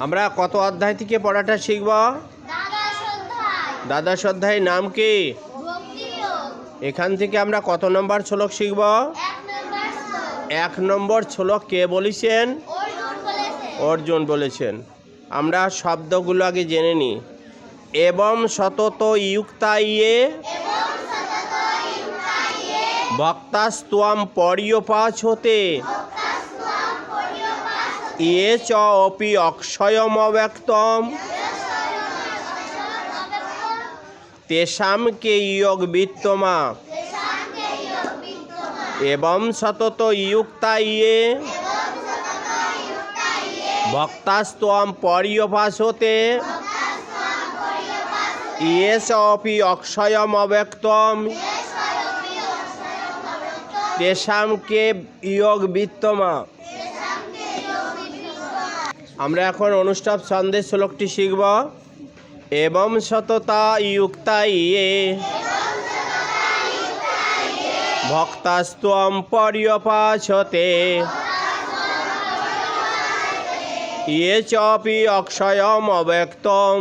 আমরা কত অধ্যায় থেকে পড়াটা শিখব? দ্বাদশ অধ্যায় নাম কি? এখান থেকে আমরা কত নম্বর শ্লোক শিখব? এক নম্বর শ্লোক। শ্লোক কে বলেছেন? অর্জুন বলেছেন। আমরা শব্দগুলো আগে জেনে নিই। এবং সতত ইয়ে ভক্তাস্ত্বম পর্যপাচ হতে ইয়ে চ অক্ষয়ম অব্যক্তম তেষাম কে ইয়োগ বিত্তমা। এবং সতত ইয়ুক্তা ইয়ে পর্যপাস হতে ইয়ে চ অক্ষয়ম অব্যক্তম স্বয়মি অক্ষয়ম অব্যক্তম তেষাম কে ইয়োগ বিত্তমা। আমরা এখন অনুষ্ঠাব সন্দেশ শ্লোকটি শিখব। এবং সততা ইয়ে ভক্তাস্তম পর্যপাছতে ইয়ে চপি অক্ষয়ম অব্যক্তম।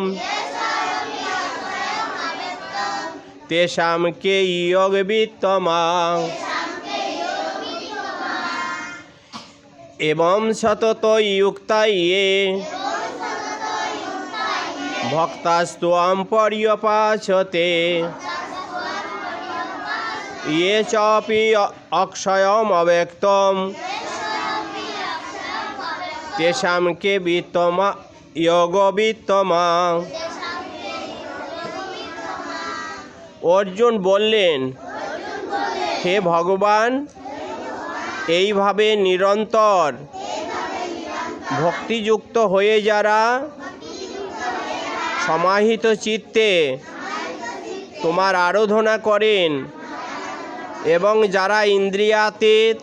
তেষাম কে ইয়োগ এবং সতত ইয়ে ভক্তাস্তম পর্যপাছতে ইয়ে চপি অক্ষয়ম অব্যক্তম। তেষাম কে বিত্তমা যোগ বিত্তমা অর্জুন বললেন, হে ভগবান এইভাবে নিরন্তর ভক্তিযুক্ত হয়ে যারা সমাহিত চিত্তে তোমার আরাধনা করেন এবং যারা ইন্দ্রিয়াতীত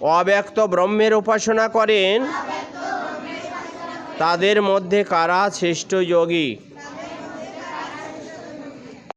অব্যক্ত ব্রহ্মের উপাসনা করেন, তাদের মধ্যে কারা শ্রেষ্ঠ যোগী?